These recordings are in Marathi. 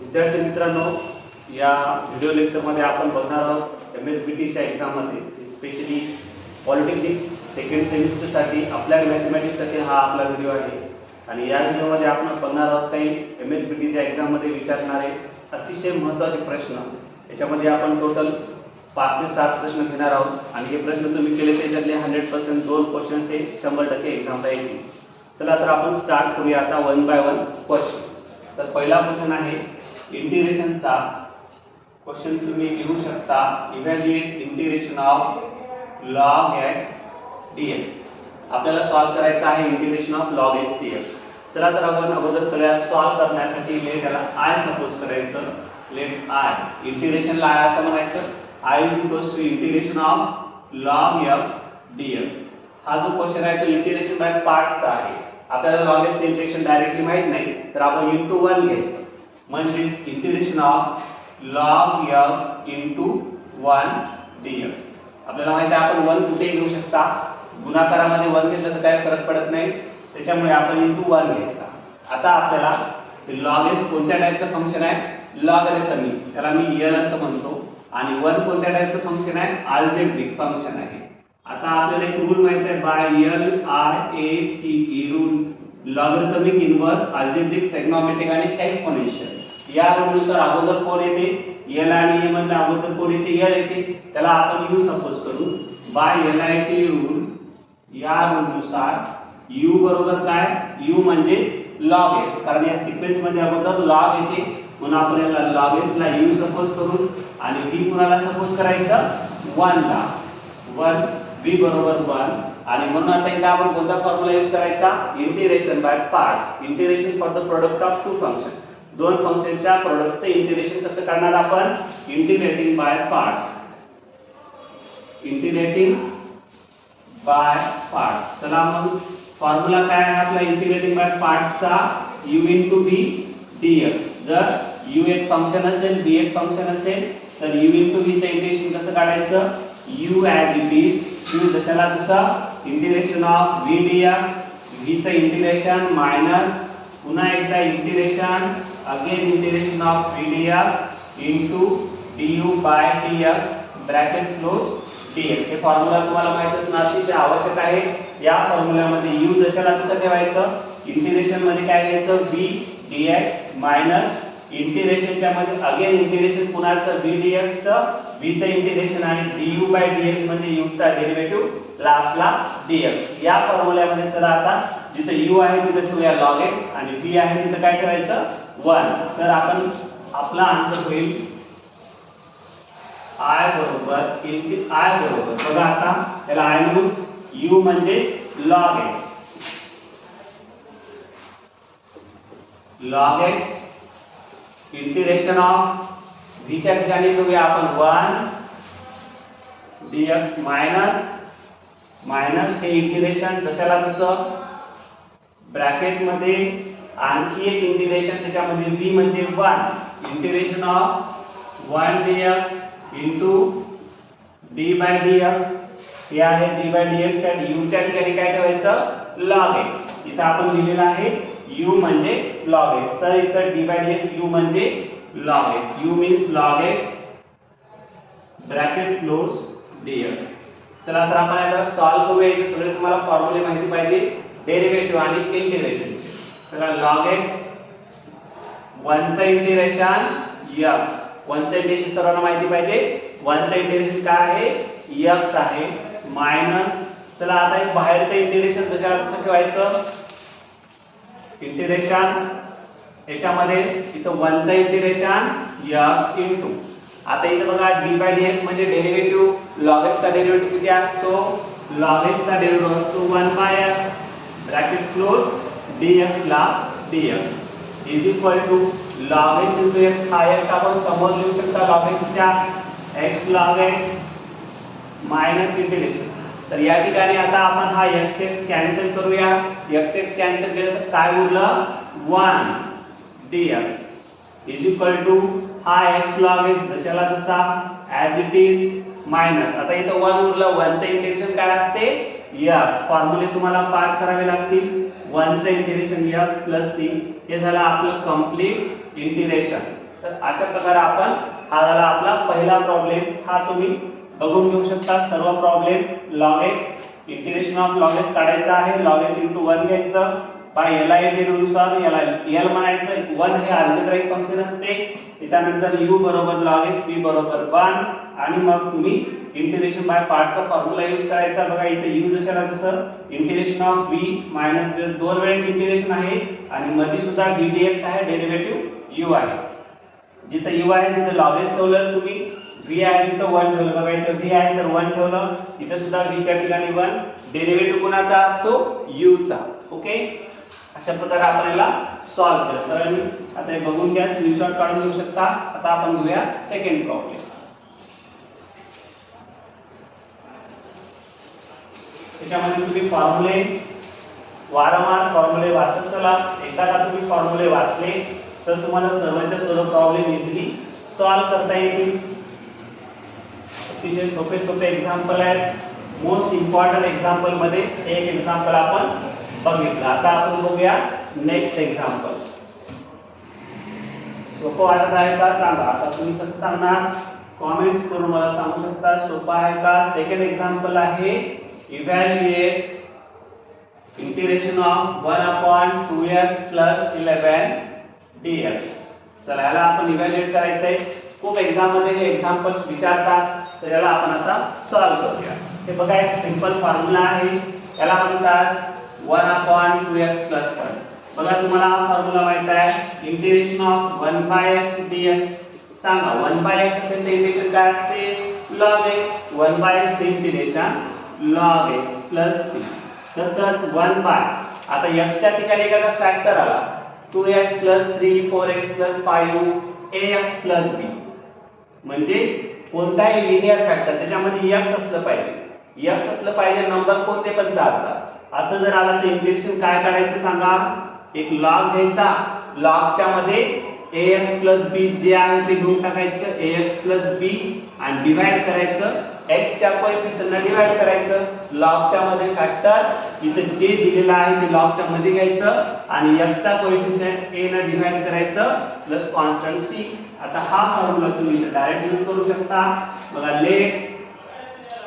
विद्यार्थी मित्रांनो या व्हिडिओ लेक्चरमध्ये आपण बघणार आहोत एम एस बी टीच्या एक्झाममध्ये स्पेशली पॉलिटेक्निक सेकंड सेमिस्टरसाठी अप्लाइड मॅथमॅटिक्ससाठी हा आपला व्हिडिओ आहे. आणि या व्हिडिओमध्ये आपण बघणार आहोत काही एम एस बी टीच्या एक्झाममध्ये विचारणारे अतिशय महत्त्वाचे प्रश्न. याच्यामध्ये आपण टोटल पाच ते सात प्रश्न घेणार आहोत. आणि हे प्रश्न तुम्ही केले त्याच्यातले हंड्रेड पर्सेंट दोन क्वेश्चन्स हे शंभर टक्के एक्झामला येतील. चला तर आपण स्टार्ट करूया आता वन बाय वन क्वेश्चन तर पहिला क्वेश्चन आहे इंटिग्रेशनचा क्वेश्चन तुम्ही लिहू शकता. Evaluate integration of log x d x आपल्याला सॉल्व करायचं आहे integration of log x d x चला तर आपण अगोदर सगळ्या सॉल्व करण्यासाठी लेट याला आय सपोज करायचं. लेट आय इंटिग्रेशनला आय असं म्हणायचं. I is equals to integration of log x d x हा जो क्वेश्चन आहे तो इंटिग्रेशन बाय पार्ट्सचा आहे. आपल्याला लॉग इंटरेक्शन डायरेक्टली माहीत नाही तर आपण इंटू वन घ्यायचं. म्हणजे integration of log x into one d x आपल्याला माहिती आहे आपण वन कुठेही घेऊ शकता. गुणाकारामध्ये वन घेतलं तर काय फरक पडत नाही. त्याच्यामुळे आपण इंटू वन घ्यायचा. आता आपल्याला लॉगेस्ट कोणत्या टाईपचं फंक्शन आहे? लॉगरिथमिक त्याला मी एल असं म्हणतो. आणि वन कोणत्या टाईपचं फंक्शन आहे? अल्जेब्रिक फंक्शन आहे. आता आपल्याला एक रूल माहीत आहे by L I A T E rule logarithmic inverse algebraic trigonometric आणि एक्सपोनेन्शियल या रूलनुसार अगोदर कोण येते? एल आणि ए मधल्या अगोदर कोण येते? एल येते. त्याला आपण यू सपोज करू. By L I T rule या रूलनुसार यू बरोबर काय? यू म्हणजेच लॉग एस कारण या सिक्वेन्समध्ये अगोदर लॉग येते. म्हणून आपण याला लॉग एस ला यू सपोज करू. आणि व्ही कुणाला सपोज करायचं? वन ला. वन व्ही बरोबर वन आणि म्हणून आता इथे आपण कोणता फॉर्म्युला यूज करायचा? Integration by parts integration for the product of two function दोन फंक्शनच्या प्रोडक्टचं इंटिग्रेशन कसं करणार आपण? Integrating by parts integrating by parts चला मग फॉर्म्युला काय आहे आपला इंटिग्रेटिंग बाय पार्ट्सचा इन टू बी डीएक्स जर यू एक फंक्शन असेल बी एक फंक्शन असेल तर यू इन टू बीचं इंटिग्रेशन कसं काढायचं? U as it is q जशाला तसं integration of v dx v चं इंटिग्रेशन मायनस पुन्हा एकदा integration again integration of v d x into d u by dx. Bracket close x हे फॉर्म्युला तुम्हाला माहीत असणं अतिशय आवश्यक आहे. या फॉर्म्युल्यामध्ये यू जशाला तसं ठेवायचं इंटिग्रेशनमध्ये काय घ्यायचं? वी डी एक्स मायनस इंटिग्रेशनच्या मध्ये अगेन इंटिग्रेशन कुणाचं बी डी चं v चं इंटिग्रेशन आणि du बाय dx म्हणजे u चा डेरिव्हेटिव्ह लास्टला dx या फॉर्म्युल्यामध्ये चला आता जिथे यू आहे तिथे ठेवूया लॉग एक्स आणि बी आहे तिथे काय ठेवायचं? वन तर आपण आपला आन्सर होईल. आय बरोबर आय बरोबर. बघा आता त्याला आय म्हणून यू म्हणजेच log x log x integration of v ठिकाणी घेऊया आपण one d x minus minus हे इंटिग्रेशन जशाला तसं? ब्रॅकेटमध्ये आणखी एक इंटिग्रेशन त्याच्यामध्ये v म्हणजे one integration of one d x into d by d x हे आहे डी बाय डी एक्सच्या यूच्या ठिकाणी काय ठेवायचं? लॉग एक्स इथं आपण लिहिलेलं आहे यू म्हणजे लॉग एक्स तर इथं d by d x u म्हणजे log x u means log x bracket close dx चला तर आपण आता सॉल्व करूया. इथे सगळे तुम्हाला फॉर्म्युले माहिती पाहिजे. डेरिव्हेटिव्ह आणि इंटिग्रेशन चला लॉग एक्स 1 इंटिग्रेशन x. वनचं इंटिग्रेशन सर्वांना माहिती पाहिजे. वनचं इंटिग्रेशन काय आहे? यक्स आहे. मायनस चला आता एक बाहेरचं इंटिग्रेशन कशाला कसं ठेवायचं इंटिरेशन याच्यामध्ये इथं वनचं इंटिरेशन x इंटू आता इथं बघा डी बाय डी एक्स म्हणजे डेरिव्हेटिव्ह log x डेरिव्हेटिव्ह किती असतो? लॉगेजचा x डेरिव्हेटिव्ह असतो one by x bracket close d x ला dx. Is equal to log x into x हा एक्स आपण समोर लिहू शकता log x x log x minus integration तर या ठिकाणी आता आपण हा एक्स एक्स कॅन्सल करूया. एक्स एक्स कॅन्सल केलं तर काय उरलं? 1 dx इज इक्वल टू हा एक्स लॉग एक्स जशाला जसा ऍज इट इज मायनस आता इथं वन उरलं. वनचं इंटेरेशन काय असते? यक्स फॉर्म्युले तुम्हाला पाठ करावे लागतील. वनचं इंटिरेशन यक्स प्लस सी हे झालं आपलं कंप्लीट इंटिग्रेशन तर अशा प्रकारे आपण हा झाला आपला पहिला प्रॉब्लेम हा तुम्ही बघून घेऊ शकता. सर्व problem log x integration of log x काढायचं आहे. लॉग एक्स इंटू वन घ्यायचं बाय एल आय डी नुसार आय एल म्हणायचं. वन हे अल्जेब्राइक फंक्शन असते. त्याच्यानंतर यू बरोबर लॉग एक्स बी बरोबर वन आणि मग तुम्ही इंटिग्रेशन बाय पार्टचा फॉर्म्युला यूज करायचा. बघा इथे यू जशाला जसं इंटिग्रेशन ऑफ बी मायनस दोन वेळेस इंटिग्रेशन आहे. आणि मध्ये सुद्धा डी डी एक्स आहे डेरिव्हेटिव्ह यू आहे. जिथं यू आहे तिथं लॉग एक्स ठेवलं तुम्ही. व्ही आहे तिथं वन ठेवलं. बघा इथं व्ही आहे तर वन ठेवलं. इथं सुद्धा व्हीच्या ठिकाणी वन डेरिव्हेटिव्ह कुणाचा असतो? U चा. ओके अशा प्रकारे आपण याला सॉल्व्ह केलं सरांनी आता हे बघून घ्या स्क्रीनशॉट काढून घेऊ शकता. आता आपण घेऊया सेकंड प्रॉब्लेम त्याच्यामध्ये तुम्ही फॉर्म्युले वारंवार फॉर्म्युले वाचत चला. एकदा का तुम्ही फॉर्म्युले वाचले तर तुम्हाला सर्वांच्या सर्व प्रॉब्लेम इझिली सॉल्व्ह करता येतील. अतिशय सोपे सोपे एक्झाम्पल आहेत. मोस्ट इम्पॉर्टंट एक्झाम्पल मध्ये एक एक्झाम्पल आपण बघितलं. आता आपण बघूया नेक्स्ट एक्झाम्पल सोपं वाटत आहे का? सांगा. आता तुम्ही कसं सांगणार? कॉमेंट्स मला सांगू शकता. सोपं आहे का? सेकंड एक्झाम्पल आहे evaluate integration of one upon two x plus eleven dx चला, याला आपण इव्हॅल्युएट करायचंय. खूप एक्झाम मध्ये हे तर याला आपण आता सॉल्व्ह करूया. हे बघा एक सिंपल फॉर्म्युला आहे. याला म्हणतात one upon two x plus one बघा तुम्हाला हा फॉर्म्युला माहीत आहे. Integration of one by x d x सांगा वन बाय एक्स असेल तर इंटिग्रेशन काय असते? Log x one by x integration log x plus c तसंच वन बाय आता एक्सच्या ठिकाणी एखादा फॅक्टर आला. Two x plus three four x plus five a x plus b म्हणजेच कोणताही लिनियर फॅक्टर त्याच्यामध्ये यक्स असलं पाहिजे. यक्स असलं पाहिजे नंबर कोणते पण चालतात. असं जर आलं तर इंटिग्रेशन काय काढायचं सांगा? एक लॉग घ्यायचा. लॉगच्या मध्ये ए एक्स प्लस बी जे आहे ते घेऊन टाकायचं. ए एक्स प्लस बी आणि डिवाइड करायचं. एक्सच्या च्या कोएफिशियंटला डिवाइड करायचं. लॉगच्या मध्ये फॅक्टर इथं जे दिलेलं आहे ते लॉगच्या मध्ये घ्यायचं. आणि एक्सचा कोएफिशियंट ए न डिवाइड करायचं प्लस कॉन्स्टंट सी आता हा फॉर्म्युला तुम्ही डायरेक्ट यूज करू शकता. बघा लेट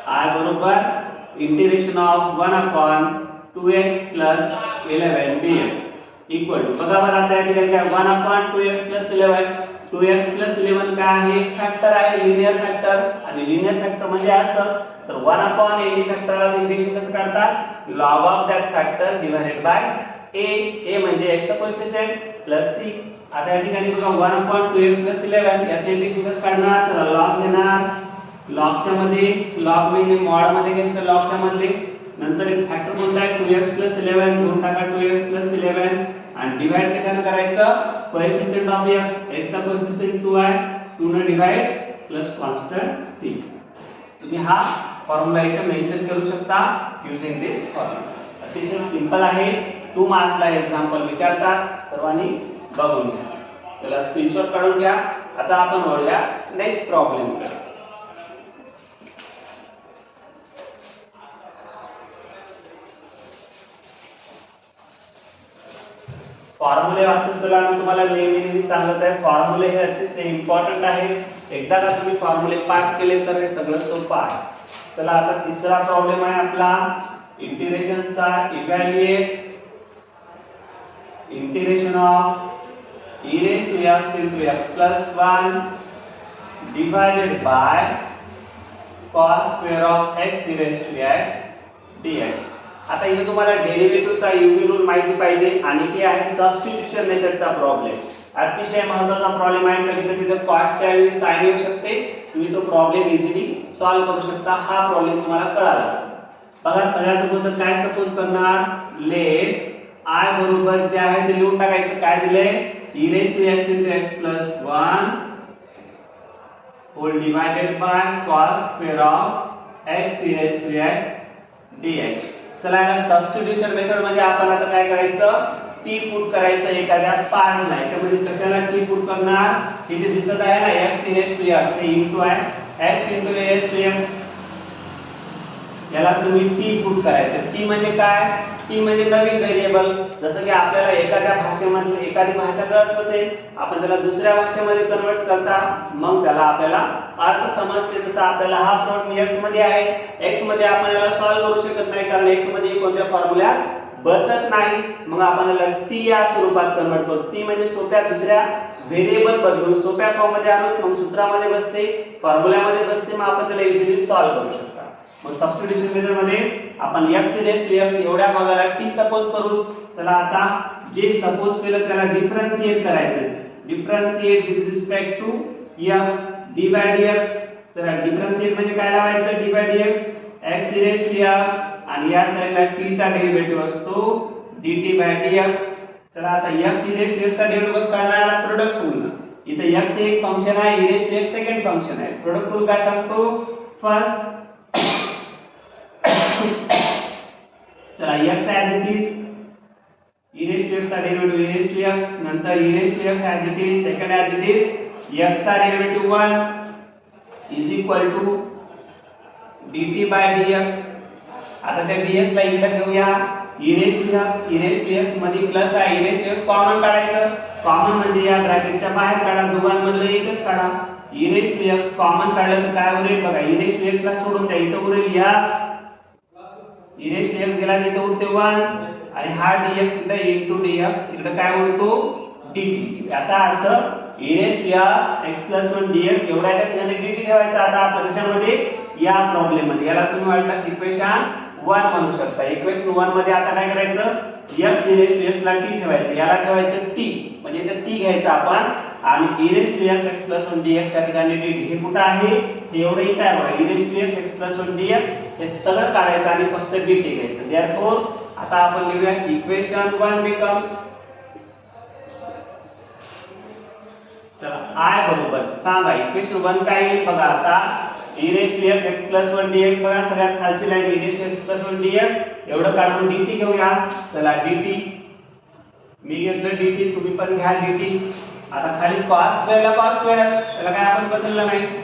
आय बरोबर integration of one upon 2x plus eleven d x equal to बघा बरं आता या ठिकाणी काय one upon 2x plus 11 2x plus 11 काय आहे? फॅक्टर आहे लिनियर फॅक्टर आणि लिनियर फॅक्टर म्हणजे असं तर वन अपॉन एनी फॅक्टरला इंटिग्रेशन कसं काढतात? Log of that factor divided by a a म्हणजे x चा कोएफिशियंट प्लस सी आता या ठिकाणी बघा 1 अपॉन 2x प्लस 11 याचे इंटिग्रेशन काढणार. चला लॉग घेणार. लॉगच्या मध्ये लॉग म्हणजे मॉडमध्ये घ्यायचं लॉगच्या मधले. नंतर एक फॅक्टर कोणता आहे? 2x 11 घेऊन टाका 2x 11 आणि डिवाइड कशाने करायचं? कोएफिशियंट ऑफ एक्स एक्सचा कोएफिशियंट टू आहे. टू ने डिवाइड प्लस कॉन्स्टंट सी तुम्ही हा फॉर्म्युला इथे मेन्शन करू शकता युजिंग दिस फॉर्म्युला अतिशय सिंपल आहे. टू मार्क्सला एक्झाम्पल विचारतात सर्वांनी. बघून घ्या. त्याला स्क्रीनशॉट काढून घ्या. आता आपण वळूया नेक्स्ट प्रॉब्लेम फॉर्म्युले वाचत चला मी तुम्हाला नेहमी नेहमी सांगत आहे फॉर्म्युले हे अतिशय इम्पॉर्टंट आहे. एकदा का तुम्ही फॉर्म्युले पाठ केले तर हे सगळं सोपं आहे. चला आता तिसरा प्रॉब्लेम आहे आपला. इंटिग्रेशनचा evaluate integration of e raised to x into x plus 1 divided by cos square of x e raised to x dx. आता इथे तुम्हाला डेरिव्हेटिव्हचा युवी रूल माहिती पाहिजे आणि ते आहे सबस्टिट्यूशन मेथडचा प्रॉब्लेम अतिशय महत्त्वाचा प्रॉब्लेम आहे. कधी कधी तर कॉस्टच्या वेळी साईन येऊ शकते. तुम्ही तो प्रॉब्लेम इझिली सॉल्व्ह करू शकता. हा प्रॉब्लेम तुम्हाला कळाला. बघा सगळ्यात अगोदर काय सपोज करणार? लेट आय बरोबर जे आहे ते लिहून टाकायचं. काय दिले e raised to x into x plus 1 whole divided by cos square of x e raised to x dx. चला याला सबस्टिट्यूशन मेथड म्हणजे आपण आता काय करायचं? टी पुट करायचं एखाद्या पार्टला याच्यामध्ये कशाला टी पुट करणार? हे जे दिसत आहे ना x in e raised to x हे इंटू आहे. X into a to x याला तुम्ही टी पुट करायचं. टी म्हणजे काय? ती म्हणजे नवीन व्हेरिएबल जसं की आपल्याला एखाद्या भाषेमधली एखादी भाषा कळत नसेल आपण त्याला दुसऱ्या भाषेमध्ये कन्वर्ट करता मग त्याला आपल्याला अर्थ समजते. जसं आपल्याला हा प्रॉब्लेम एक्समध्ये आहे एक्समध्ये आपण याला सॉल्व्ह करू शकत नाही कारण एक्समध्ये कोणत्या फॉर्म्युल्यात बसत नाही. मग आपण याला टी या स्वरूपात कन्वर्ट करू. टी म्हणजे सोप्या दुसऱ्या व्हेरिएबल बदलून सोप्या फॉर्ममध्ये आणून मग सूत्रामध्ये बसते फॉर्म्युल्यामध्ये बसते मग आपण त्याला इझिली सॉल्व्ह करू शकतो. मग सबस्टिट्यूशन मेथडमध्ये आपण x रेस टू x एवढ्या भागाला t सपोज करू चला आता जे सपोज केलं त्याला डिफरन्शिएट करायचं. Differentiate with respect to x d by dx. चला डिफरन्शिएट म्हणजे काय लावायचं? d by dx x raise to x आणि या साईडला t चा डेरिव्हेटिव्ह असतो dt by dx. चला आता x e raise to x चा डेरिव्हेटिव्ह काढणार? प्रोडक्ट रूल इथे x एक फंक्शन आहे e raise to x second function आहे. प्रोडक्ट रूल काय सांगतो? फर्स्ट चला x as it is e raised एक्सचा x चा derivative e raised to x. नंतर e raised to x as it is second as it is x चा derivative 1 is equal to dt by dx. आता त्या डी ला इकडे घेऊया. e raised to x e raised to x मध्ये प्लस आहे. e raised to x common काढायचं. कॉमन म्हणजे या ब्रॅकेटच्या बाहेर काढा. दोघांमधलं एकच काढा. e raised to x common काढलं तर काय उरेल? बघा e raised to x सोडून द्या. इथं उरेल x. इरेज डीएक्स गेला तिथे उरते वन आणि हा डीएक्स इकडे इंटू डीएक्स इकडे काय उरतो डीटी याचा अर्थ e raised to x x 1 dx एवढ्याच्या ठिकाणी डीटी ठेवायचा. आता आपल्या कशामध्ये? या प्रॉब्लेममध्ये. याला तुम्ही वाटल्यास इक्वेशन वन म्हणू शकता. इक्वेशन वनमध्ये आता काय करायचं? एक्स इरेज टू एक्स ला टी ठेवायचं. याला ठेवायचं टी म्हणजे इथे टी घ्यायचं आपण. आणि e raised to x x 1 dx च्या ठिकाणी dt हे कुठं आहे? हे एवढं इथं आहे बघा. E raised to x x 1 dx हे सगळं काढायचं आणि फक्त dt घ्यायचं देअरफॉर आता आपण लिहूया इक्वेशन वन बिकम्स चला i बरोबर. सांगा इक्वेशन वन काय येईल बघा आता raised x x plus one 1 बघा सगळ्यात खालची line e raised to x 1 e dx. एवढं काढून dt घेऊया. चला डीटी मी घेतलं dt तुम्ही पण घ्या टी आता खाली कॉस्ट वेळेला कॉस्ट cos त्याला काय आपण बदललं नाही?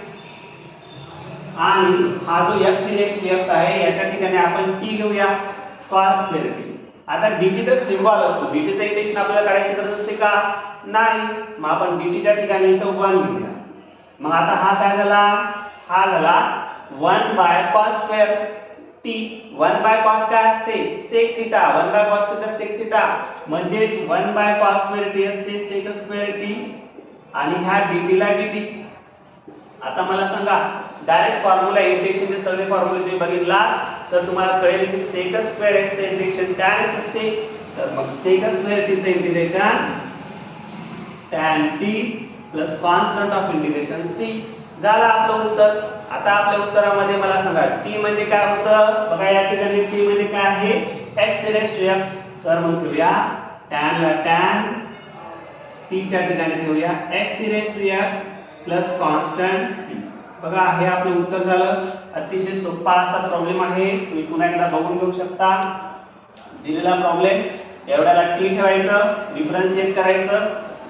आणि हा जो x e raised to x आहे याच्या ठिकाणी आपण t घेऊया. Cos स्क्वेअर t आता dt तर सिम्बॉल असतो. Dt चं इक्वेशन आपल्याला काढायची गरज असते का? नाही. मग आपण dt च्या ठिकाणी इथं 1 घेऊया मग आता हा काय झाला? हा झाला 1 by cos square t. 1 by cos काय असते? sec theta 1 by cos theta sec theta म्हणजेच 1 बाय cos स्क्वेअर t असते sec स्क्वेअर t. आणि ह्या dt ला dt आता मला सांगा डायरेक्ट फॉर्म्युला इंटिग्रेशनचे सगळे फॉर्म्युले तुम्ही बघितला तर तुम्हाला कळेल की sec स्क्वेअर x चे टॅन एक्स असते. तर मग sec स्क्वेअर टीचं integration tan t plus constant of integration c झालं आपलं उत्तर. आता आपल्या उत्तरामध्ये मला सांगा टी म्हणजे काय होतं बघा या ठिकाणी टी म्हणजे काय आहे? एक्स रेस टू एक्स तर मग ठेवूया टॅनला ला tan. च्या ठिकाणी ठेवूया. X raise to x plus constant c बघा हे आपलं उत्तर झालं. अतिशय सोपा असा प्रॉब्लेम आहे. तुम्ही पुन्हा एकदा बघून घेऊ शकता. दिलेला प्रॉब्लेम एवढ्याला टी ठेवायचं डिफरन्शिएट करायचं.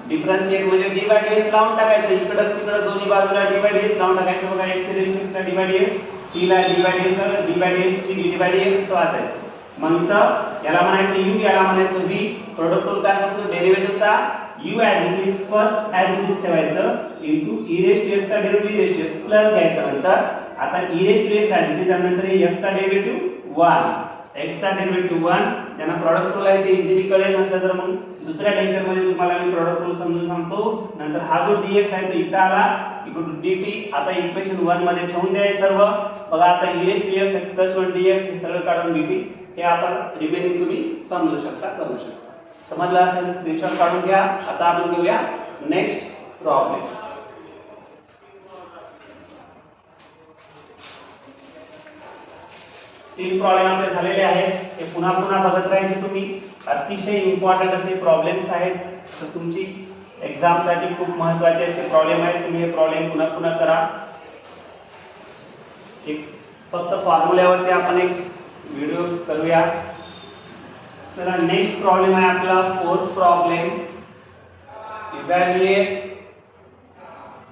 डिफरन्शिएट म्हणजे डी बाय डीएस लावून टाकायचं. इकडं तिकडं दोन्ही बाजूला डी बाय डीएस लावून टाकायचं. बघा एक्स रेशनला डी बाय डीएस टी ला डी बाय डीएस ला d by dx t d by DS वाचायचं. मग इथं याला म्हणायचं यू याला म्हणायचं व्ही प्रोडक्ट काय सांगतो? डेरिव्हेटिव्हचा u as it is first as it is ठेवायचं इंटू ई रेस टू एक्सचा derivative e raise to x plus घ्यायचं नंतर. आता e raise to x as it is त्यानंतर एक्सचा डेरिव्हेटिव्ह वन एक्सचा डेरिव्हेटिव्ह वन त्यांना प्रॉडक्ट रूल आहे ते इझिली कळेल नसलं तर मग दुसऱ्या लेक्चरमध्ये तुम्हाला मी प्रॉडक्ट रूल समजून सांगतो. नंतर हा जो dx आहे तो इकडे आला. इकडून टी आता इक्वेशन वनमध्ये ठेवून द्यायचं सर्व. बघा आता e raised to x x 1 dx हे सगळं काढून डी टी हे आपण रिमेनिंग तुम्ही समजू शकता करू शकता. समजलं असेल स्क्रीनशॉट काढून घ्या. आता आपण घेऊया नेक्स्ट प्रॉब्लेम तीन प्रॉब्लेम आपले झालेले आहेत. हे पुन्हा पुन्हा बघत राहायचे तुम्ही. अतिशय इम्पॉर्टंट असे प्रॉब्लेम्स आहेत. तर तुमची एक्झामसाठी खूप महत्त्वाचे असे प्रॉब्लेम आहेत. तुम्ही हे प्रॉब्लेम पुन्हा पुन्हा करा. एक फक्त फॉर्म्युल्यावरती आपण एक व्हिडिओ करूया. चला नेक्स्ट प्रॉब्लेम आहे आपला. Fourth problem evaluate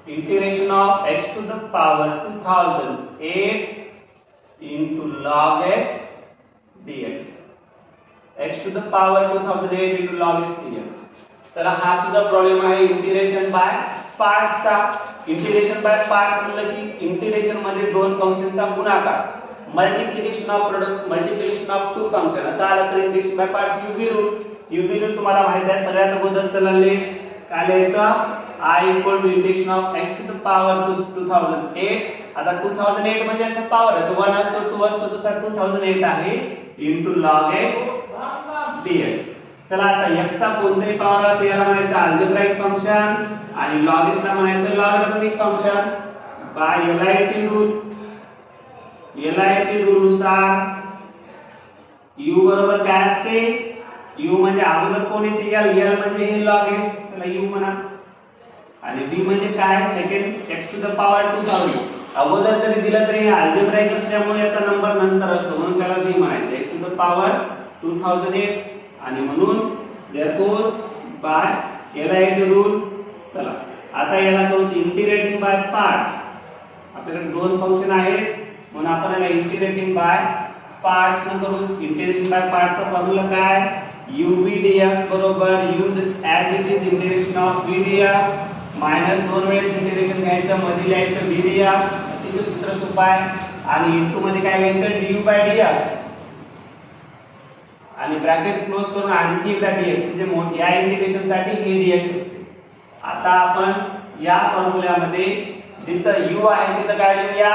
integration of x to the power 2008 thousand eight x dx. X to the power two thousand eight into log x dx तर हा सुद्धा प्रॉब्लेम आहे इंटिग्रेशन बाय पार्ट्सचा इंटिग्रेशन बाय पार्ट्स म्हणलं की इंटिग्रेशनमध्ये दोन फंक्शनचा गुणाकार. Multiplication of product multiplication of two function असं आलं तर integration by parts u b root u b root तुम्हाला माहीत आहे सगळ्यात अगोदर चला लेट काय लिहायचं I equal to integration of x to the power two 2008 आता 2008 म्हणजे याचा पॉवर असं वन असतो टू असतो तसा 2008 आहे इनटू log x dx. चला आता एक्सचा चा कोणताही पॉवर आला तर याला म्हणायचं अल्जेब्राइक फंक्शन आणि लॉग x ला म्हणायचं logarithmic function by L I P rule नुसार बरोबर काय असते? यू म्हणजे अगोदर कोण येते? एल एल म्हणजे हे लॉग एस त्याला यू म्हणा. आणि बी म्हणजे काय second x to the power 2000 अगोदर जरी दिलं तरी अल्जेब्राईक असल्यामुळे याचा नंबर नंतर असतो. म्हणून त्याला बी म्हणायचं. एक्स टू द पॉवर 2008 आणि म्हणून therefore by L I T rule चला. आता याला करू इंटिग्रेटिंग बाय पार्ट्स आपल्याकडे दोन फंक्शन आहेत. म्हणून आपण याला इंटिग्रेटिंग बाय पार्ट्स न करू इंटिग्रेशन बाय पार्टचा फॉर्म्युला काय? Uv dx बरोबर. U as it is integration of v minus दोन वेळेस इंटिग्रेशन घ्यायचं मध्ये लिहायचं v अतिशय सूत्र सोपं आहे. आणि इंटू मध्ये काय घ्यायचं डीयू by dx. आणि ब्रॅकेट क्लोज करून आणखी एकदा dx. म्हणजे या इंटिग्रेशनसाठी हे dx असते. आता आपण या फॉर्म्युल्यामध्ये जिथं यू आहे तिथं काय लिहूया?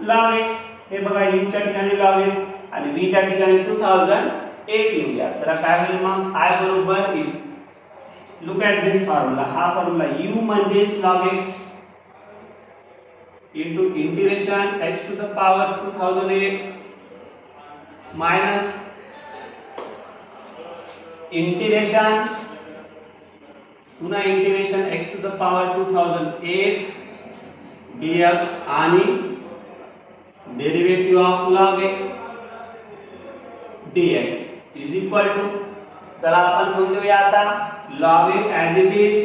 लॉग एक्स हे बघा यू च्या ठिकाणी लॉग एक्स आणि बी च्या ठिकाणी टू थाउजंड एट लिहूया. चला काय होईल मग? आय बरोबर लुक ॲट दिस फॉर्म्युला हा फॉर्म्युला यू म्हणजे log x into integration h to the power two thousand eight minus integration पुन्हा integration x to the power two thousand eight b x आणि derivative of log x dx is equal to चला आपण ठेवून देऊया आता log x as it is.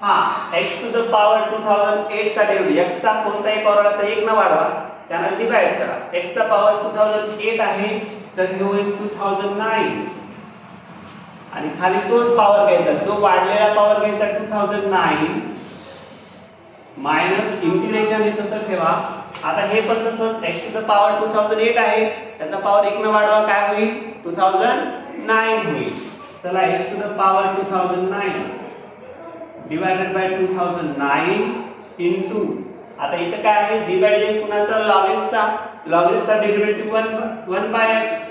हा x to the power 2008 चा डेरिव्हेटिव्ह x चा कोणताही पॉवर आता एक न वाढवा त्यानं डिवाइड करा. x चा पॉवर 2008 आहे तर हे होईल 2009 आणि खाली तोच पॉवर घ्यायचा जो वाढलेला पॉवर घ्यायचा 2009 मायनस इंटिग्रेशन हे तसं ठेवा. आता हे पण तसं x to the power two thousand eight आहे त्याचा पॉवर एक न वाढवा काय होईल? टू थाउजंड नाईन होईल. चला x to the power two thousand nine divided by two thousand nine into आता इथं काय आहे? डी बाय डी कुणाचा? लॉगेसचा लॉगेसचा derivative one one by x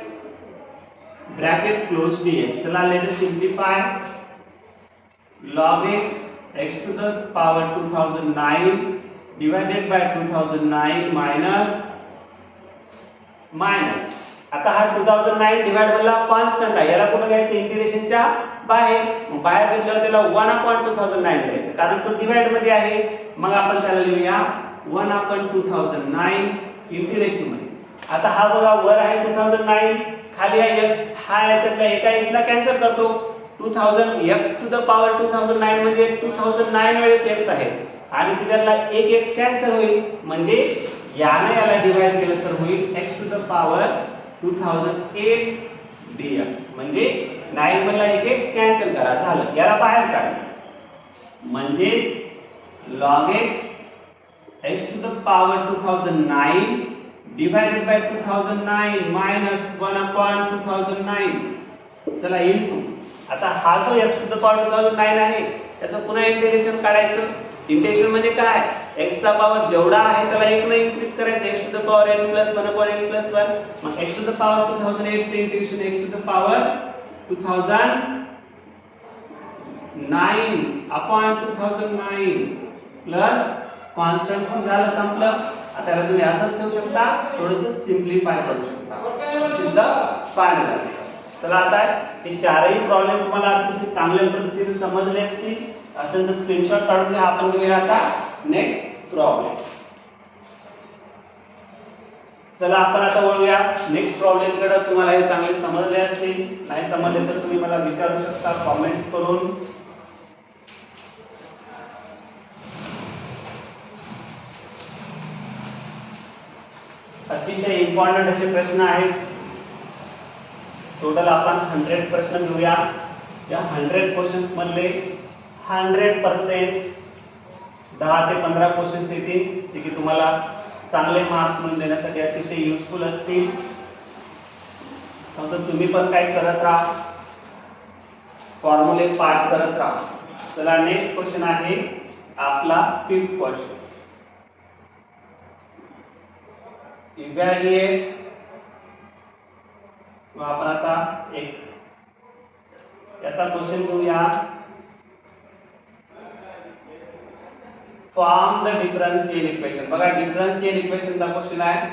bracket close d x चला let simplify log x x to the power two thousand nine divided by two thousand nine minus minus आता हा टू थाउजंड नाईन डिवाइड बनला कॉन्स्टंट आहे. याला कुठं घ्यायचं? इंटिग्रेशनच्या बाहेर. बाहेर घेतल्यावर त्याला one upon two thousand nine घ्यायचं. कारण तो डिवाइडमध्ये आहे. मग आपण त्याला लिहूया one upon two thousand nine इंटिग्रेशनमध्ये. आता हा बघा वर आहे टू थाउजंड नाईन खाली आहे एक्स हा याच्यातल्या एका एक्सला कॅन्सल करतो. Two thousand x to the power two thousand nine म्हणजे टू थाउजंड नाईन वेळेस एक्स आहे. आणि तिच्यातला एक एक्स कॅन्सल होईल. म्हणजे यानं याला डिवाइड केलं तर होईल x to the power two thousand eight d x म्हणजे नाईन मधला एक एक्स कॅन्सल करा. झालं. याला बाहेर काढलं म्हणजेच log x x to the power two thousand nine divided by two thousand nine minus one upon two thousand nine चला इन टू आता हा जो x to the power two thousand nine आहे त्याचं पुन्हा इंटिग्रेशन काढायचं. इंटिग्रेशन म्हणजे काय? X चा पॉवर जेवढा आहे त्याला 1 ने इन्क्रीज करायचं. X to the power n plus 1 upon n plus 1 मग x to the power 2008 चे integration x thousand nine power 2009 thousand 2009 plus constant झालं संपलं. आता याला तुम्ही असंच ठेवू शकता. थोडंसं सिम्प्लिफाय करू शकता. सिद्ध फायनल चला आता हे चारही प्रॉब्लेम तुम्हाला अतिशय चांगल्या पद्धतीने समजले असतील. असेल तर स्क्रीनशॉट काढून घ्या आपण घेऊया आता नेक्स्ट प्रॉब्लेम चला आपण आता वळूया. नेक्स्ट प्रॉब्लेमकडे तुम्हाला हे चांगले समजले असतील. नाही समजले तर तुम्ही मला विचारू शकता कॉमेंट्स करून. अतिशय इम्पॉर्टंट असे प्रश्न आहेत. टोटल आपण हंड्रेड प्रश्न घेऊया. या हंड्रेड क्वेश्चन्स मधले हंड्रेड पर्सेंट दहा ते पंधरा क्वेश्चन्स येतील जे की तुम्हाला चांगले मार्क्स मिळून देण्यासाठी अतिशय युजफुल असतील. नंतर तुम्ही पण काय करत राहा. फॉर्म्युले पाठ करत राहा. चला नेक्स्ट क्वेश्चन आहे आपला फिफ्थ क्वेश्चन इव्हॅल्युएट आपण आता एक. याचा क्वेश्चन घेऊया. फॉर्म द डिफरन्शियल इक्वेशन बघा डिफरन्शियल इक्वेशनचा क्वेश्चन आहे.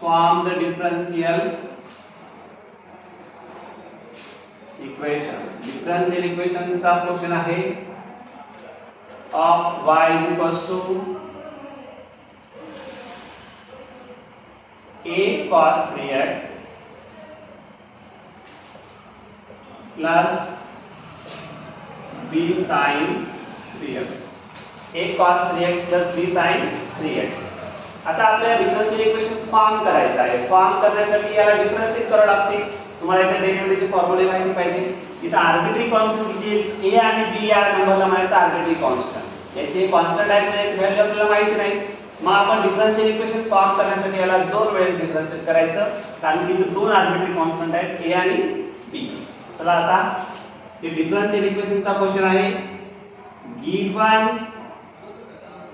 Form the differential equation differential इक्वेशनचा question आहे. Of y equals to a cos three x plus b sine three x sin 3x a cos 3x plus b sin 3x आता आपल्याला डिफरन्शियल इक्वेशन फॉर्म करायचं आहे. फॉर्म करण्यासाठी याला डिफरन्शिएट करावं लागते. तुम्हाला इथे डेरिव्हेटिव्हचे फॉर्म्युले माहिती पाहिजे. इथं आर्बिट्री कॉन्स्टंट किती ए आणि बी या नंबरला म्हणायचं आर्बिट्री कॉन्स्टंट याचे कॉन्स्टंट आहेत याची व्हॅल्यू आपल्याला माहिती नाही. मग आपण डिफरन्शियल इक्वेशन फॉर्म करण्यासाठी याला दोन वेळेस डिफरन्शिएट करायचं. कारण की दोन आर्बिट्री कॉन्स्टंट आहेत ए आणि बी चला आता हे डिफरन्शियल इक्वेशनचा क्वेश्चन आहे. गिवन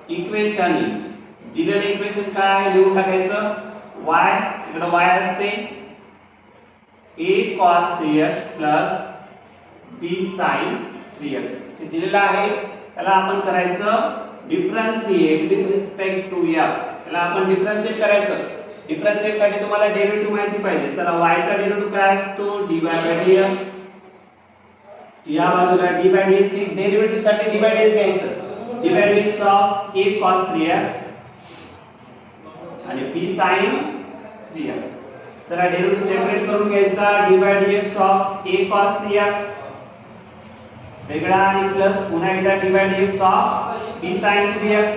इक्वेशन इज दिलेलं इक्वेशन काय? आहे लिहून टाकायचं. वाय इकडे वाय असते. A cos three x plus b sine three x हे दिलेलं आहे. त्याला आपण करायचं differentiate with respect to x त्याला आपण डिफरन्शिएट करायचं. डिफरन्शिएटसाठी तुम्हाला डेरिव्हेटिव्ह माहिती पाहिजे. चला वायचा डेरिव्हेटिव्ह काय असतो? डीवाय बाय डी एक्स या बाजूला डी बाय डी हे डेरिव्हेटिव्हसाठी डी बाय डी dx घ्यायचं. Divide of a cos three x आणि पी साईन थ्री एक्स तर हा डेरिव्हेटिव्ह सेपरेट करून घ्यायचा. Divide x of a cos three x वेगळा आणि प्लस पुन्हा एकदा divide x of b sine three x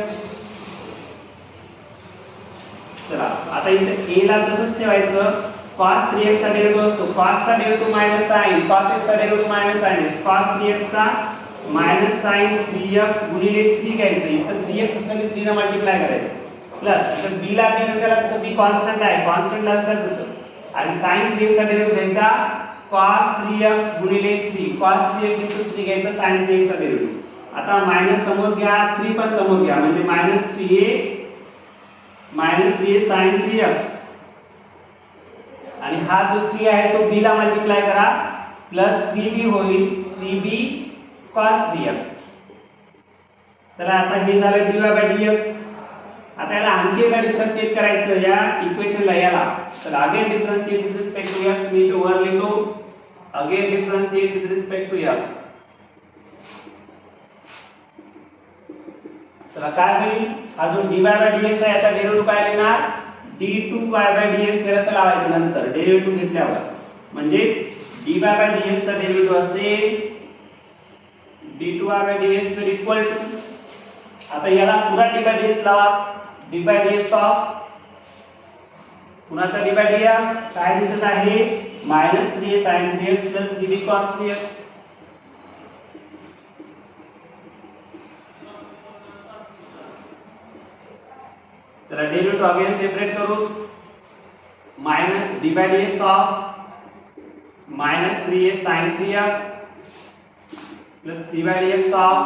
चला आता इथे ए ला तसंच ठेवायचं. कॉस थ्री एक्सचा डेरिव्हेटिव्ह असतो. कॉसचा टू मायनस साईन कॉस एक्सचा derivative minus sine cos three एक्सचा मायनस साईन थ्री एक्स गुणिले थ्री घ्यायचं. इथं थ्री एक्स असलं की थ्रीनं मल्टिप्लाय करायचं. प्लस तर बीला बी जसाला तसं बी कॉन्स्टंट आहे. कॉन्स्टंट असेल तसं. आणि साईन थ्री एक्सचा डेरिव्ह घ्यायचा. कॉस थ्री एक्स गुणिले three cos three x into three घ्यायचं साईन थ्री एक्सचा आता मायनस समोर घ्या थ्री पण समोर घ्या. म्हणजे minus three a minus three a sine three x आणि हा जो थ्री आहे तो बीला मल्टिप्लाय करा. प्लस थ्री बी होईल. थ्री बी 3b cos 3x चला आता हे झालं dy डी dx. आता याला आणखी एकदा डिफरन्शिएट करायचं या इक्वेशनला याला. तर again differentiate with respect to x मी इथे वर लिहितो. Again differentiate with respect to x. तर काय होईल? हा जो dy डी dx आहे याचा डेरिव्हेटिव्ह काय लिहिणार? d2y डी dx करायचं लावायचं नंतर डेरिव्हेटिव्ह घेतल्यावर. म्हणजे dy बाय dx चा डेरिव्हेटिव्ह असेल d two r by d s तर इक्वल आता याला पुन्हा डी बाय डी एस लावा. D by d x of पुन्हा आता डी बाय डी काय दिसत आहे? Minus three a sine three x plus three d cos three x त्याला डेरिव्हेटिव्ह अगेन सेपरेट करू. Minus d by d x of minus three a sine three x plus 3 by dx of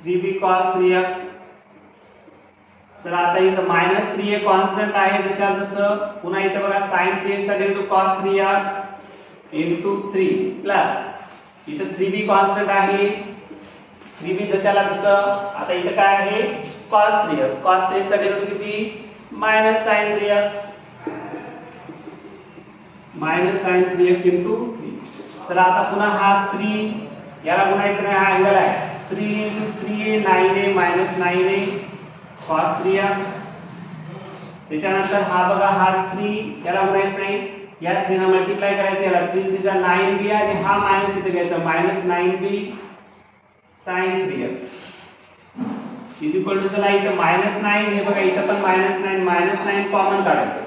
3b cos 3x चला आता इथं मायनस थ्री ए कॉन्स्टंट आहे जशा जसं पुन्हा इथं बघा साइन थ्री एक्सचा derivative cos three x into three plus इथं थ्री बी कॉन्स्टंट आहे. थ्री बी जशाला तसं. आता इथं काय आहे? Cos three x cos three एक्सचा डेरिव्हेटिव्ह किती? Minus sine three x minus sine three x into तर आता पुन्हा हा थ्री याला गुणायचं नाही हा अँगल आहे. Three into three a nine a minus nine a cos three त्याच्यानंतर हा बघा हा थ्री याला गुणायचं नाही. या थ्रीना मल्टिप्लाय करायचं याला थ्री थ्रीचा नाईन बी आणि हा मायनस इथे घ्यायचा minus nine b sine three x is equal to चला इथं मायनस नाईन हे बघा इथं पण minus nine minus nine common काढायचं.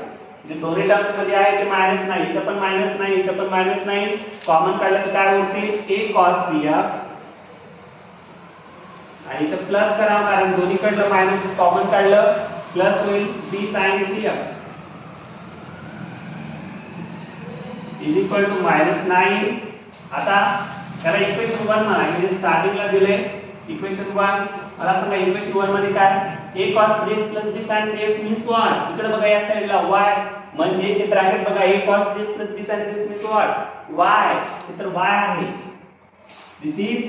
म्हणजे दोन्ही टर्म्समध्ये आहे ते मायनस नाही इथं पण मायनस नाही इथं पण मायनस नाही. कॉमन काढलं तर काय उरते ए कॉस थ्री एक्स आणि इथं प्लस करा कारण दोन्हीकडलं मायनस कॉमन काढलं प्लस होईल b sine three x is equal to minus nine आता त्याला इक्वेशन वन म्हणा. म्हणजे स्टार्टिंगला दिले इक्वेशन वन मला सांगा इक्वेशन वनमध्ये काय? A cos three plus b sine three means what इकडे बघा या साईडला वाय म्हणजे हे ब्रॅकेट बघा a cos three plus b sine three means what y तर वाय आहे. This is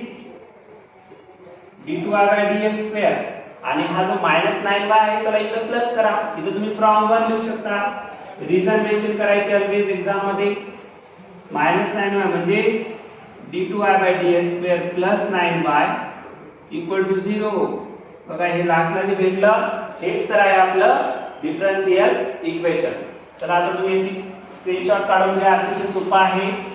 d two r by d x square आणि हा जो मायनस नाईन वाय आहे त्याला इकडे प्लस करा. इथे तुम्ही फ्रॉम वन लिहू शकता. रिझन मेन्शन करायचे अल्वेज एक्झाममध्ये. मायनस नाईन वाय म्हणजेच d two i by d x square plus nine y equal to zero बघा हे लास्टला जे भेटलं हेच तर आहे आपलं डिफरन्शियल इक्वेशन तर आता तुम्ही याची स्क्रीनशॉट काढून घ्या. अतिशय सोपं आहे.